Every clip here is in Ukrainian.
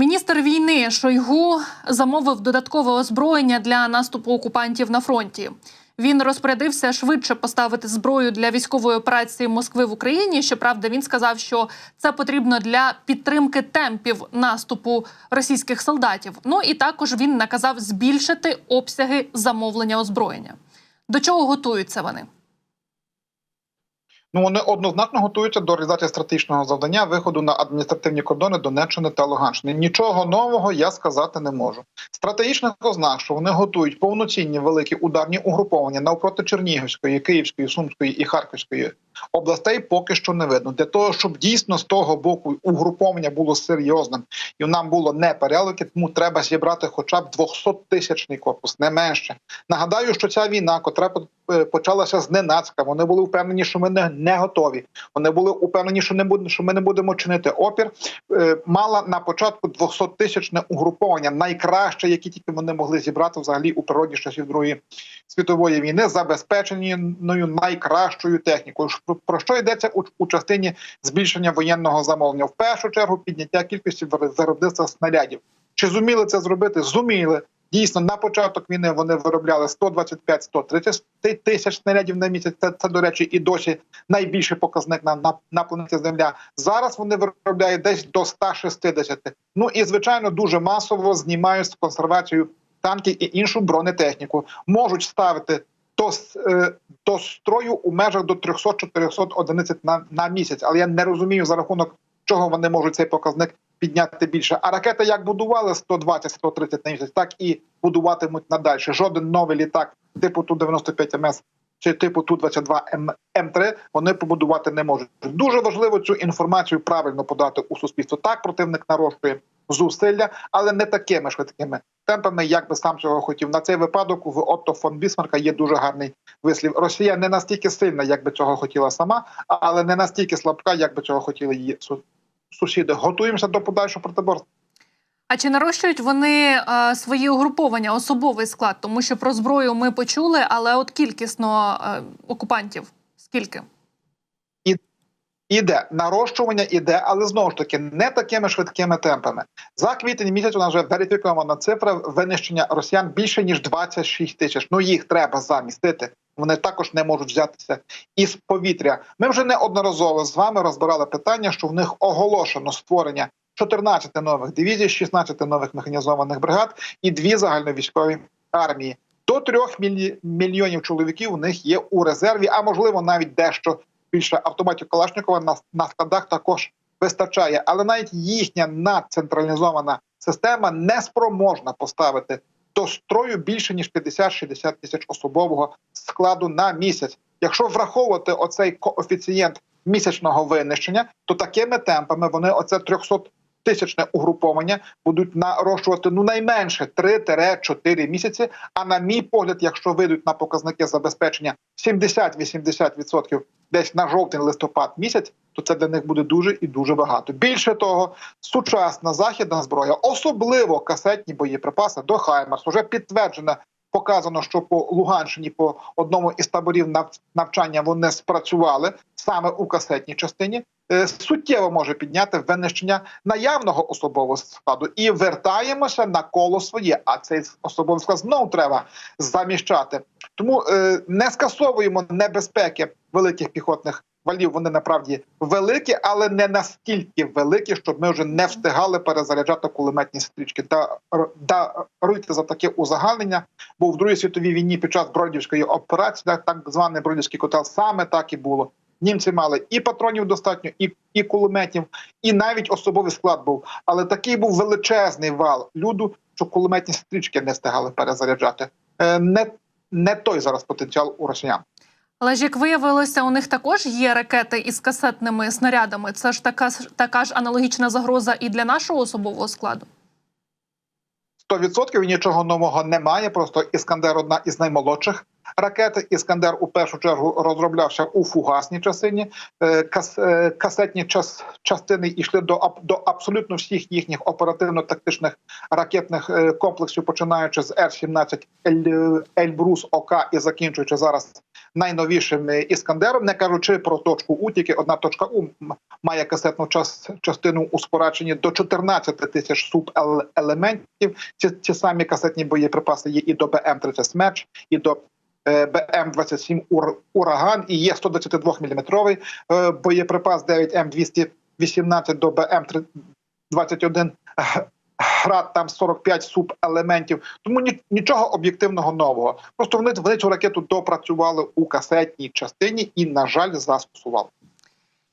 Міністр війни Шойгу замовив додаткове озброєння для наступу окупантів на фронті. Він розпорядився швидше поставити зброю для військової операції Москви в Україні. Щоправда, він сказав, що це потрібно для підтримки темпів наступу російських солдатів. Ну і також він наказав збільшити обсяги замовлення озброєння. До чого готуються вони? Ну вони однозначно готуються до реалізації стратегічного завдання виходу на адміністративні кордони Донеччини та Луганщини. Нічого нового я сказати не можу. Стратегічних ознак, що вони готують повноцінні великі ударні угруповання навпроти Чернігівської, Київської, Сумської і Харківської областей, поки що не видно. Для того щоб дійсно з того боку угруповання було серйозним і нам було не перелики, тому треба зібрати хоча б 200-тисячний корпус, не менше. Нагадаю, що ця війна, котра е, почалася зненацька, вони були впевнені, що ми не, не готові. Вони були упевнені, що не буде, що ми не будемо чинити опір. Е, Мала на початку 200-тисячне угруповання, найкраще, які тільки вони могли зібрати взагалі у природі часів другої світової війни, забезпеченою найкращою технікою. Про, що йдеться у, частині збільшення воєнного замовлення? В першу чергу підняття кількості виро- виробництва снарядів. Чи зуміли це зробити? Зуміли. Дійсно, на початок війни вони виробляли 125-130 тисяч снарядів на місяць. Це, це, до речі, і досі найбільший показник на, на, на планеті Земля. Зараз вони виробляють десь до 160. Ну і звичайно, дуже масово знімають консервацію танків і іншу бронетехніку. Можуть ставити до, е, до строю у межах до 300-400 одиниць на, на місяць. Але я не розумію за рахунок чого вони можуть цей показник підняти більше. А ракети як будували 120-130 на місяць, так і будуватимуть надалі. Жоден новий літак типу Ту-95 МС чи типу Ту-22 М- М3 вони побудувати не можуть. Дуже важливо цю інформацію правильно подати у суспільство. Так противник нарощує зусилля, але не такими швидкими темпами, як би сам цього хотів. На цей випадок в Отто фон Бісмарка є дуже гарний вислів. Росія не настільки сильна, як би цього хотіла сама, але не настільки слабка, як би цього хотіли її сусіди. Готуємося до подальшого протиборства. А чи нарощують вони е, свої угруповання, особовий склад? Тому що про зброю ми почули, але от кількісно е, окупантів скільки? Іде нарощування іде, але знову ж таки не такими швидкими темпами. За квітень місяць у нас вже верифікована цифра винищення росіян більше ніж 26 тисяч. Ну їх треба замістити. Вони також не можуть взятися із повітря. Ми вже неодноразово з вами розбирали питання, що в них оголошено створення 14 нових дивізій, 16 нових механізованих бригад і дві загальновійськові армії. До трьох мільйонів чоловіків у них є у резерві, а можливо навіть дещо більше автоматів Калашникова на, на складах також вистачає. Але навіть їхня надцентралізована система не спроможна поставити до строю більше ніж 50-60 тисяч особового складу на місяць. Якщо враховувати оцей коефіцієнт місячного винищення, то такими темпами вони оце 300 тисячне угруповання будуть нарощувати ну найменше 3-4 місяці. А на мій погляд, якщо вийдуть на показники забезпечення 70-80% десь на жовтень-листопад місяць, то це для них буде дуже і дуже багато. Більше того, сучасна західна зброя, особливо касетні боєприпаси до Хаймарс, вже підтверджено. Показано, що по Луганщині по одному із таборів нав- навчання вони спрацювали саме у касетній частині. Е, Суттєво може підняти винищення наявного особового складу і вертаємося на коло своє. А цей особовий склад знову треба заміщати. Тому е, не скасовуємо небезпеки великих піхотних валів. Вони направді великі, але не настільки великі, щоб ми вже не встигали перезаряджати кулеметні стрічки. Да, даруйте за таке узагальнення. Бо в другій світовій війні під час бродівської операції, так, так званий бродівський котел, саме так і було. Німці мали і патронів достатньо, і, і кулеметів, і навіть особовий склад був. Але такий був величезний вал люду, що кулеметні стрічки не встигали перезаряджати. Е, не, не той зараз потенціал у росіян. Але ж як виявилося, у них також є ракети із касетними снарядами. Це ж така така ж аналогічна загроза і для нашого особового складу. 100% нічого нового немає. Просто іскандер одна із наймолодших ракет. Іскандер у першу чергу розроблявся у фугасній частині. Е, Кас, е, касетні час, частини йшли до до абсолютно всіх їхніх оперативно-тактичних ракетних е, комплексів, починаючи з Р-17 Ель- Ельбрус ОК і закінчуючи зараз найновішим іскандером, не кажучи про точку У, тільки одна точка У має касетну час, частину у спорядженні до 14 тисяч субелементів. Ці, ці самі касетні боєприпаси є і до БМ-30 «Смерч», і до е, БМ-27 «Ур- «Ураган», і є 122-мм е, боєприпас 9М218 до БМ-21 град, там 45 субелементів. Тому нічого об'єктивного нового. Просто вони, вони цю ракету допрацювали у касетній частині і, на жаль, застосували.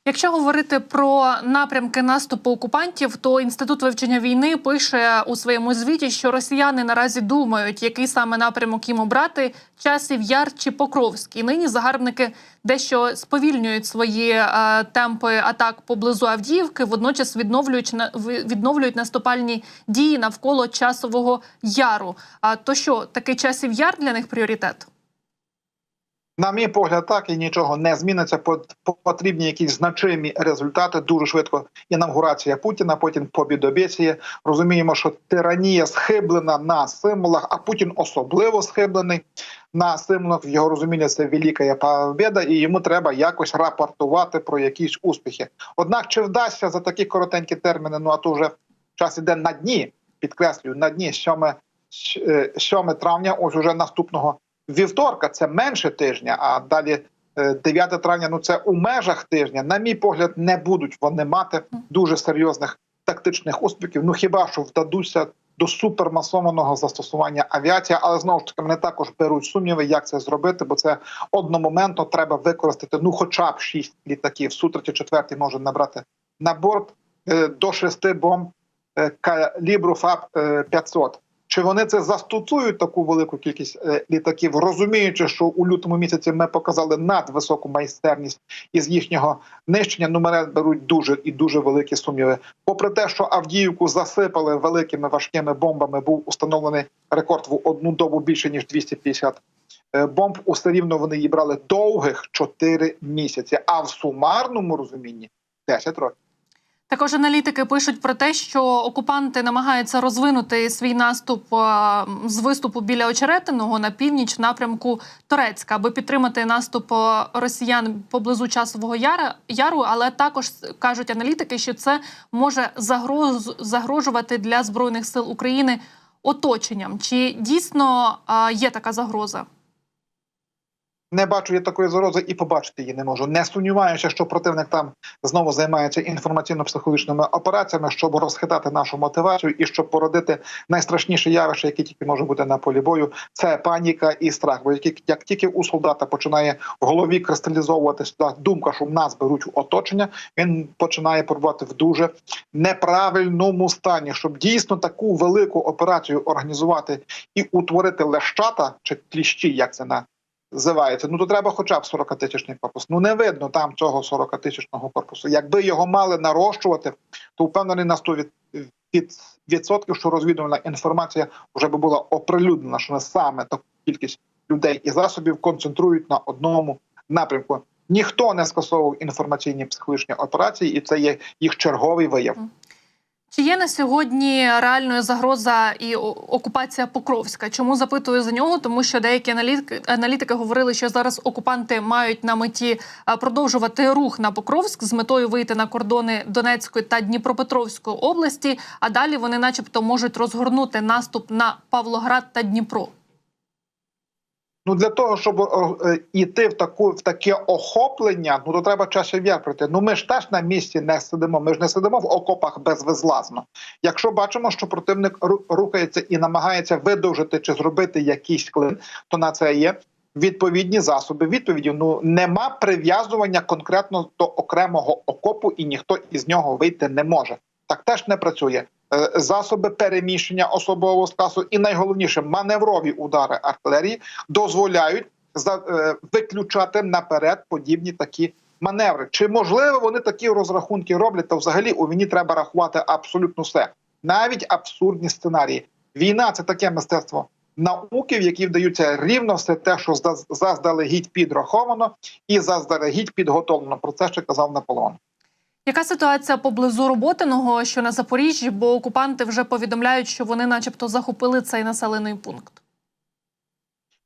Якщо говорити про напрямки наступу окупантів, то інститут вивчення війни пише у своєму звіті, що росіяни наразі думають, який саме напрямок їм обрати часів яр чи Покровський. Нині загарбники дещо сповільнюють свої е, темпи атак поблизу Авдіївки, водночас відновлюють відновлюють наступальні дії навколо часового яру. А то що такий часів яр для них пріоритет? На мій погляд, так і нічого не зміниться. По- по- Потрібні якісь значимі результати. Дуже швидко інавгурація Путіна, потім побідобєсія. Розуміємо, що тиранія схиблена на символах, а Путін особливо схиблений на символах. В його розумінні це велика побєда, і йому треба якось рапортувати про якісь успіхи. Однак, чи вдасться за такі коротенькі терміни? Ну а то вже час іде на дні. Підкреслюю, на дні 7, 7 травня, ось уже наступного вівторка це менше тижня, а далі е, 9 травня ну це у межах тижня. На мій погляд, не будуть вони мати дуже серйозних тактичних успіхів. Ну хіба що вдадуться до супермасованого застосування авіації, але знову ж таки мене також беруть сумніви, як це зробити, бо це одномоментно треба використати ну, хоча б 6 літаків. Су 34 може набрати на борт е, до 6 бомб е, калібру ФАБ е, 500. Чи вони це застосують таку велику кількість е, літаків, розуміючи, що у лютому місяці ми показали надвисоку майстерність із їхнього нищення, ну мене беруть дуже і дуже великі сумніви. Попри те, що Авдіївку засипали великими важкими бомбами, був установлений рекорд в одну добу більше ніж 250 е, бомб. Усе рівно вони її брали довгих 4 місяці. А в сумарному розумінні 10 років. Також аналітики пишуть про те, що окупанти намагаються розвинути свій наступ е, з виступу біля Очеретиного на північ напрямку Торецька, аби підтримати наступ е, росіян поблизу часового яру. Але також кажуть аналітики, що це може загрожувати для збройних сил України оточенням. Чи дійсно е, є така загроза? Не бачу я такої загрози і побачити її не можу. Не сумніваюся, що противник там знову займається інформаційно-психологічними операціями, щоб розхитати нашу мотивацію і щоб породити найстрашніше явище, яке тільки може бути на полі бою. Це паніка і страх. Бо як, тільки у солдата починає в голові кристалізовуватися та думка, що нас беруть в оточення, він починає перебувати в дуже неправильному стані, щоб дійсно таку велику операцію організувати і утворити лещата чи кліщі, як це на називається. Ну то треба хоча б 40-тисячний корпус. Ну не видно там цього 40-тисячного корпусу. Якби його мали нарощувати, то впевнений на 100 від, від, відсотків, що розвідувальна інформація вже би була оприлюднена, що не саме таку кількість людей і засобів концентрують на одному напрямку. Ніхто не скасовував інформаційні психологічні операції, і це є їх черговий вияв. Чи є на сьогодні реальною загроза і окупація Покровська? Чому запитую за нього? Тому що деякі аналітики, аналітики говорили, що зараз окупанти мають на меті продовжувати рух на Покровськ з метою вийти на кордони Донецької та Дніпропетровської області. А далі вони, начебто, можуть розгорнути наступ на Павлоград та Дніпро. Ну для того, щоб е, іти в таку в таке охоплення, ну то треба часів яр. Ну ми ж теж на місці не сидимо. Ми ж не сидимо в окопах безвизлазно. Якщо бачимо, що противник рухається і намагається видовжити чи зробити якийсь клин, то на це є. Відповідні засоби відповіді ну нема прив'язування конкретно до окремого окопу, і ніхто із нього вийти не може. Так теж не працює. Е, Засоби переміщення особового складу і найголовніше маневрові удари артилерії дозволяють за, е, виключати наперед подібні такі маневри. Чи можливо вони такі розрахунки роблять? То взагалі у війні треба рахувати абсолютно все, навіть абсурдні сценарії. Війна це таке мистецтво науки, в які вдаються рівно все те, що зда- заздалегідь підраховано і заздалегідь підготовлено. Про це ще казав Наполеон. Яка ситуація поблизу Роботиного, що на Запоріжжі, бо окупанти вже повідомляють, що вони, начебто, захопили цей населений пункт?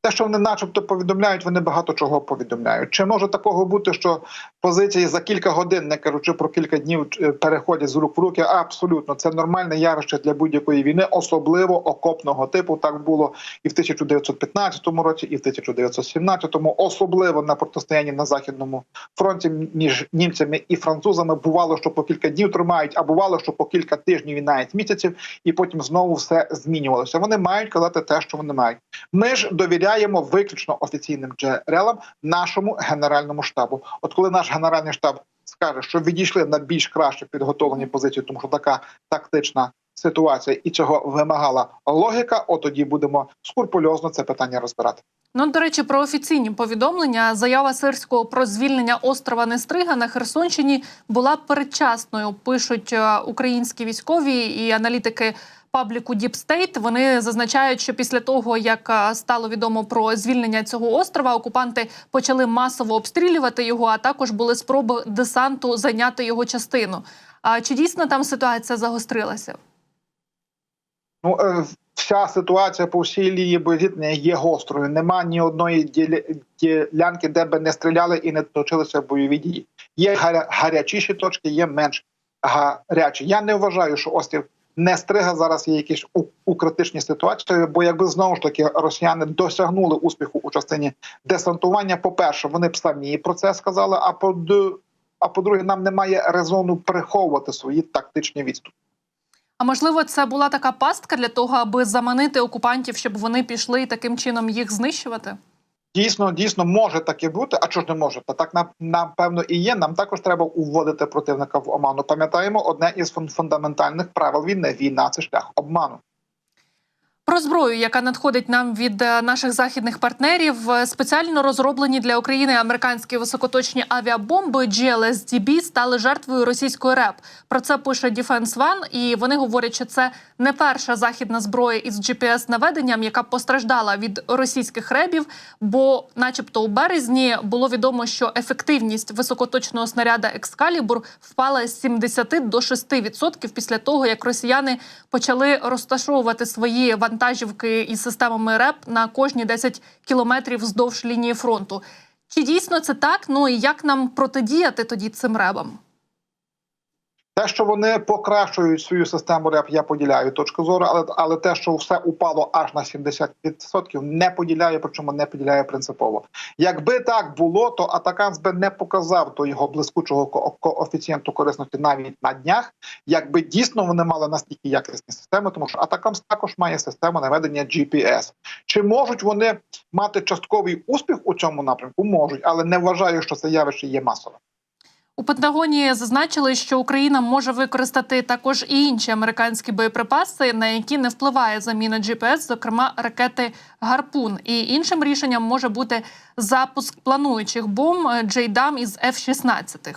Те, що вони, начебто, повідомляють, вони багато чого повідомляють. Чи може такого бути, що позиції за кілька годин, не кажучи про кілька днів, е, переходять з рук в руки? Абсолютно, це нормальне явище для будь-якої війни, особливо окопного типу. Так було і в 1915 році, і в 1917, особливо на протистоянні на західному фронті між німцями і французами. Бувало, що по кілька днів тримають, а бувало, що по кілька тижнів і навіть місяців, і потім знову все змінювалося. Вони мають казати те, що вони мають. Ми ж довіряємо виключно офіційним джерелам нашому генеральному штабу. От коли наш генеральний штаб скаже, що відійшли на більш краще підготовлені позиції, тому що така тактична ситуація і цього вимагала логіка. От тоді будемо скрупульозно це питання розбирати. Ну, до речі, про офіційні повідомлення. Заява Сирського про звільнення острова Нестрига на Херсонщині була передчасною. Пишуть е, українські військові і аналітики пабліку Deep State. Вони зазначають, що після того, як стало відомо про звільнення цього острова, окупанти почали масово обстрілювати його. А також були спроби десанту зайняти його частину. А чи дійсно там ситуація загострилася? Ну е, вся ситуація по всій лінії боєзіткнення є гострою. Нема ні одної ділянки, де би не стріляли і не точилися бойові дії. Є гаря- гарячіші точки, є менш гарячі. Я не вважаю, що острів не стрига зараз є якісь у, критичній ситуації, бо якби знову ж таки росіяни досягнули успіху у частині десантування, по перше, вони б самі про це сказали. А по а по-друге, нам немає резону приховувати свої тактичні відступи. А можливо, це була така пастка для того, аби заманити окупантів, щоб вони пішли і таким чином їх знищувати? Дійсно, дійсно може таке бути. А чого ж не може? Та так на- напевно і є. Нам також треба уводити противника в оману. Пам'ятаємо одне із фун- фундаментальних правил війни: війна це шлях обману. Про зброю, яка надходить нам від е, наших західних партнерів, е, спеціально розроблені для України американські високоточні авіабомби GLSDB стали жертвою російської РЕП. Про це пише Defense One, і вони говорять, що це не перша західна зброя із GPS-наведенням, яка постраждала від російських ребів. Бо, начебто, у березні було відомо, що ефективність високоточного снаряда Екскалібур впала з 70 до 6% після того, як росіяни почали розташовувати свої вантажівки із системами РЕП на кожні 10 кілометрів вздовж лінії фронту. Чи дійсно це так? Ну і як нам протидіяти тоді цим ребам? Те, що вони покращують свою систему РЕП, я поділяю точку зору, але але те, що все упало аж на 70%, не поділяю, причому не поділяю принципово. Якби так було, то Атаканс би не показав до його блискучого ко- коефіцієнту корисності навіть на днях, якби дійсно вони мали настільки якісні системи, тому що Атакамс також має систему наведення GPS. Чи можуть вони мати частковий успіх у цьому напрямку? Можуть, але не вважаю, що це явище є масове. У Пентагоні зазначили, що Україна може використати також і інші американські боєприпаси, на які не впливає заміна GPS, зокрема ракети Гарпун. І іншим рішенням може бути запуск плануючих бомб Джейдам із F-16.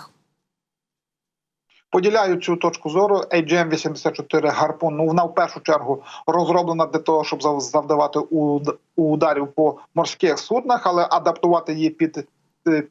Поділяю цю точку зору. AGM-84 гарпун. Ну вона в першу чергу розроблена для того, щоб завдавати ударів по морських суднах, але адаптувати її під.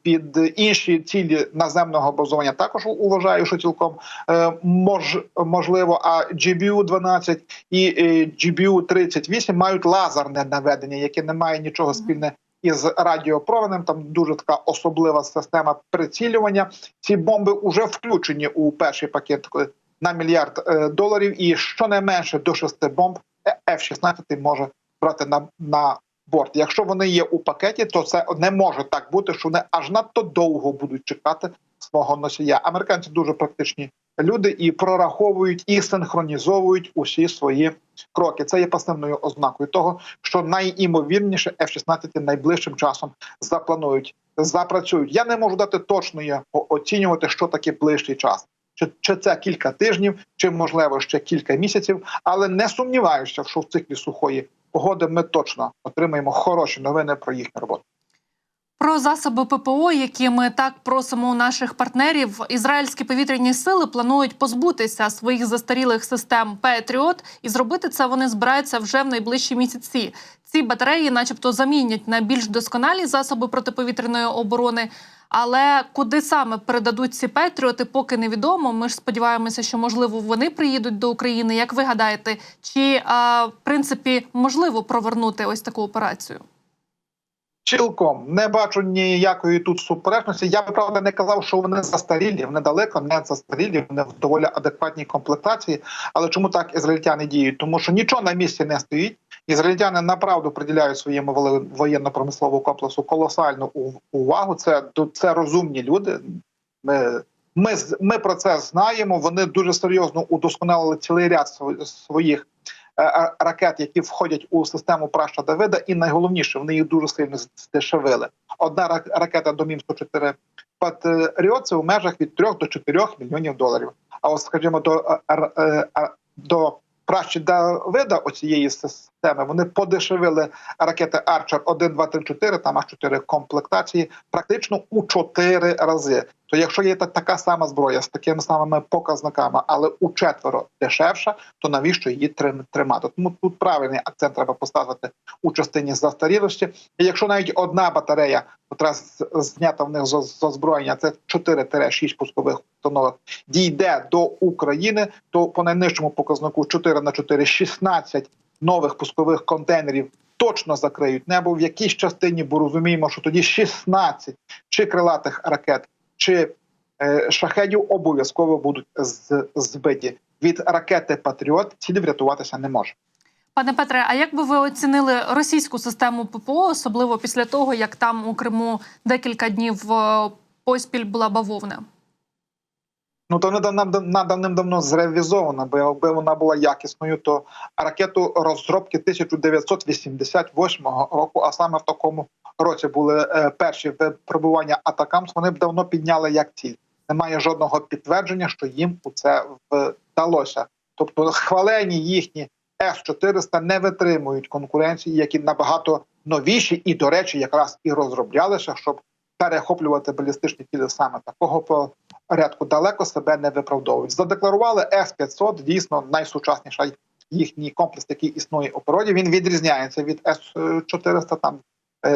Під інші цілі наземного базування також вважаю, що цілком е, мож, можливо. А GBU-12 і е, GBU-38 мають лазерне наведення, яке не має нічого спільне із радіопроводом. Там дуже така особлива система прицілювання. Ці бомби вже включені у перший пакет е, на мільярд доларів, і щонайменше до шести бомб F-16 може брати на, на борт. Якщо вони є у пакеті, то це не може так бути, що вони аж надто довго будуть чекати свого носія. Американці дуже практичні люди і прораховують і синхронізовують усі свої кроки. Це є пасивною ознакою того, що найімовірніше F-16 найближчим часом запланують, запрацюють. Я не можу дати точної оцінювати, що таке ближчий час. Чи, чи це кілька тижнів, чи можливо ще кілька місяців, але не сумніваюся, що в циклі сухої погоди ми точно отримаємо хороші новини про їхню роботу. Про засоби ППО, які ми так просимо у наших партнерів, ізраїльські повітряні сили планують позбутися своїх застарілих систем Петріот, і зробити це вони збираються вже в найближчі місяці. Ці батареї, начебто, замінять на більш досконалі засоби протиповітряної оборони. Але куди саме передадуть ці Петріоти, поки невідомо. Ми ж сподіваємося, що можливо вони приїдуть до України. Як ви гадаєте, чи а, в принципі можливо провернути ось таку операцію? Цілком не бачу ніякої тут суперечності. Я би правда не казав, що вони застарілі. Вони далеко не застарілі, вони в доволі адекватній комплектації. Але чому так ізраїльтяни діють? Тому що нічого на місці не стоїть. Ізраїльтяни направду приділяють своєму воєнно-промисловому комплексу колосальну увагу. Це це розумні люди. Ми, ми, ми про це знаємо. Вони дуже серйозно удосконалили цілий ряд своїх е, е, ракет, які входять у систему Праща Давида, і найголовніше, вони їх дуже сильно здешевили. Одна рак- ракета до Мін 104 Патріот це у межах від 3 до 4 мільйонів доларів. А от, скажімо, до, е, р- е, вида оцієї системи вони подешевили ракети Арчер 1, 2, 3, 4, там аж 4 комплектації, практично у 4 рази. То якщо є та- така сама зброя з такими самими показниками, але у четверо дешевша, то навіщо її тримати? Тому тут правильний акцент треба поставити у частині застарілості. І якщо навіть одна батарея, котра знята в них з озброєння, це 4-6 пускових установок, дійде до України, то по найнижчому показнику 4 на 4 – 16 нових пускових контейнерів точно закриють небо в якійсь частині, бо розуміємо, що тоді 16 чи крилатих ракет, чи е, шахедів обов'язково будуть збиті. Від ракети Патріот ціль врятуватися не може. Пане Петре, а як би ви оцінили російську систему ППО, особливо після того, як там у Криму декілька днів е, поспіль була бавовна? Ну то вона нам вона давним-давно зревізована, бо якби вона була якісною, то ракету розробки 1988 року, а саме в такому році були е, перші випробування Атакамс, вони б давно підняли як ціль. Немає жодного підтвердження, що їм у це вдалося. Тобто хвалені їхні С-400 не витримують конкуренції, які набагато новіші, і, до речі, якраз і розроблялися, щоб перехоплювати балістичні цілі саме такого порядку далеко себе не виправдовують. Задекларували С-500, дійсно найсучасніша їхній комплекс, який існує у природі. Він відрізняється від С-400, там е,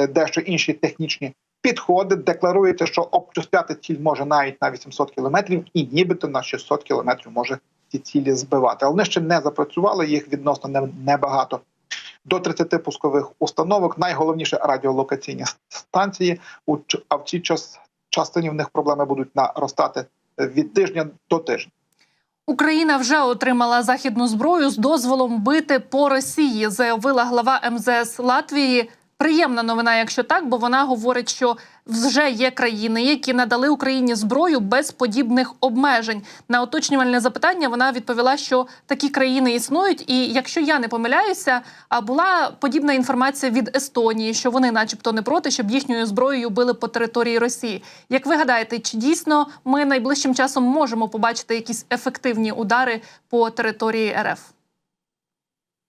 дещо інші технічні підходи. Декларується, що обчисляти ціль може навіть на 800 кілометрів, і нібито на 600 кілометрів може ці цілі збивати. Але вони ще не запрацювали, їх відносно небагато. До 30 пускових установок, найголовніше радіолокаційні станції. А в цій час частині в них проблеми будуть наростати е, від тижня до тижня. Україна вже отримала західну зброю з дозволом бити по Росії, заявила глава МЗС Латвії. Приємна новина, якщо так, бо вона говорить, що вже є країни, які надали Україні зброю без подібних обмежень. На уточнювальне запитання вона відповіла, що такі країни існують. І якщо я не помиляюся, а була подібна інформація від Естонії, що вони, начебто, не проти, щоб їхньою зброєю били по території Росії. Як ви гадаєте, чи дійсно ми найближчим часом можемо побачити якісь ефективні удари по території РФ?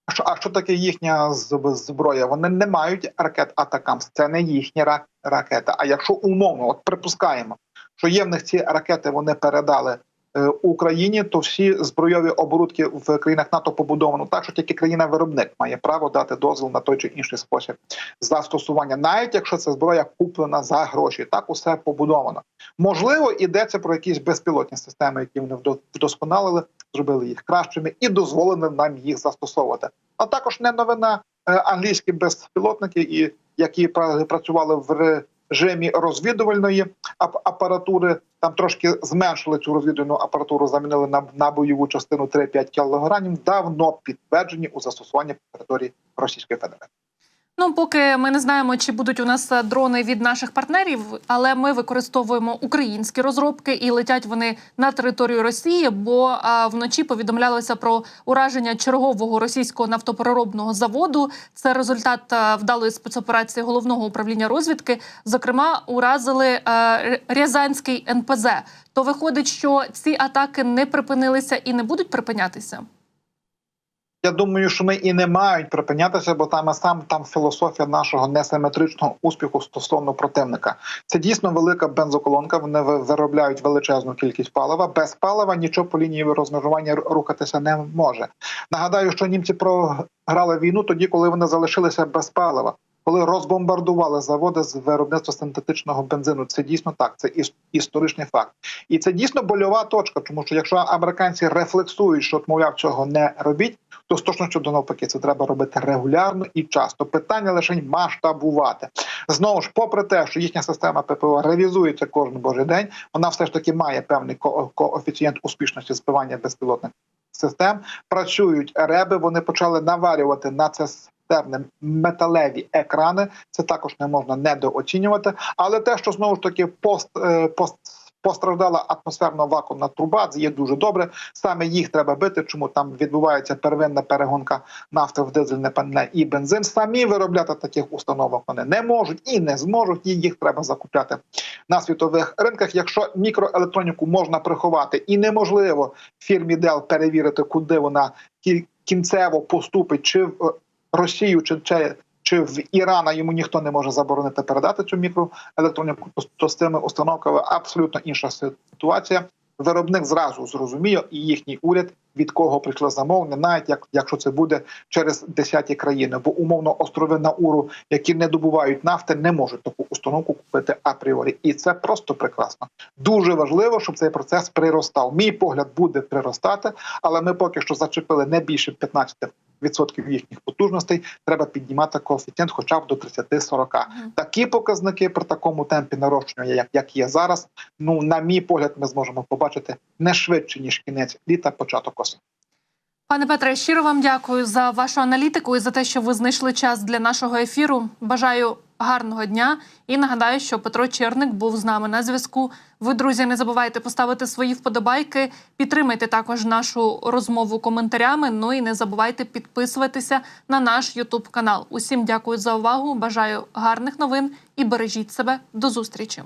А що, а що таке їхня зброя? Вони не мають ракет Атакамс. Це не їхні ра- ракети. А якщо умовно, от припускаємо, що є в них ці ракети, вони передали е, Україні, то всі збройові оборудки в країнах НАТО побудовано так, що тільки країна-виробник має право дати дозвіл на той чи інший спосіб застосування, навіть якщо це зброя куплена за гроші. Так усе побудовано. Можливо, йдеться про якісь безпілотні системи, які вони вдо- вдосконалили, зробили їх кращими і дозволили нам їх застосовувати. А також не новина е, англійські безпілотники, і які працювали в режимі розвідувальної апаратури. Там трошки зменшили цю розвідувальну апаратуру, замінили на, на бойову частину 3-5 кілограмів. Давно підтверджені у застосуванні території Російської Федерації. Ну, поки ми не знаємо, чи будуть у нас е, дрони від наших партнерів, але ми використовуємо українські розробки і летять вони на територію Росії. Бо а, вночі повідомлялося про ураження чергового російського нафтопереробного заводу. Це результат е, вдалої спецоперації головного управління розвідки. Зокрема, уразили е, Р- Рязанський НПЗ. То виходить, що ці атаки не припинилися і не будуть припинятися. Я думаю, що ми і не мають припинятися, бо там сам там філософія нашого несиметричного успіху стосовно противника. Це дійсно велика бензоколонка. Вони виробляють величезну кількість палива. Без палива нічого по лінії розмежування рухатися не може. Нагадаю, що німці програли війну тоді, коли вони залишилися без палива. Коли розбомбардували заводи з виробництва синтетичного бензину, це дійсно так. Це іс- історичний факт, і це дійсно больова точка. Тому що якщо американці рефлексують, що мовляв цього не робіть, то з точністю до навпаки це треба робити регулярно і часто. Питання лише масштабувати. Знову ж, попри те, що їхня система ППО ревізується кожен божий день, вона все ж таки має певний ко- коефіцієнт успішності збивання безпілотних систем. Працюють реби. Вони почали наварювати на це системне металеві екрани. Це також не можна недооцінювати. Але те, що знову ж таки пост, е, пост постраждала атмосферна вакуумна труба, це є дуже добре. Саме їх треба бити. Чому там відбувається первинна перегонка нафти в дизельне пальне і бензин? Самі виробляти таких установок вони не можуть і не зможуть. І їх треба закупляти на світових ринках. Якщо мікроелектроніку можна приховати, і неможливо фірмі Dell перевірити, куди вона кі- кінцево поступить, чи в е, Росію, чи, чи, в Ірана йому ніхто не може заборонити передати цю мікроелектроніку, то, з цими установками абсолютно інша ситуація. Виробник зразу зрозуміє, і їхній уряд від кого прийшло замовлення, навіть як якщо це буде через десяті країни, бо умовно острови Науру, які не добувають нафти, не можуть таку установку купити апріорі, і це просто прекрасно. Дуже важливо, щоб цей процес приростав. Мій погляд буде приростати, але ми поки що зачепили не більше 15 відсотків їхніх потужностей. Треба піднімати коефіцієнт, хоча б до 30-40. Такі показники при такому темпі нарощування, як, як є зараз. Ну на мій погляд, ми зможемо побачити не швидше ніж кінець літа, початок осені. Пане Петре, щиро вам дякую за вашу аналітику і за те, що ви знайшли час для нашого ефіру. Бажаю гарного дня і нагадаю, що Петро Черник був з нами на зв'язку. Ви, друзі, не забувайте поставити свої вподобайки. Підтримайте також нашу розмову коментарями. Ну і не забувайте підписуватися на наш Ютуб канал. Усім дякую за увагу. Бажаю гарних новин і бережіть себе. До зустрічі.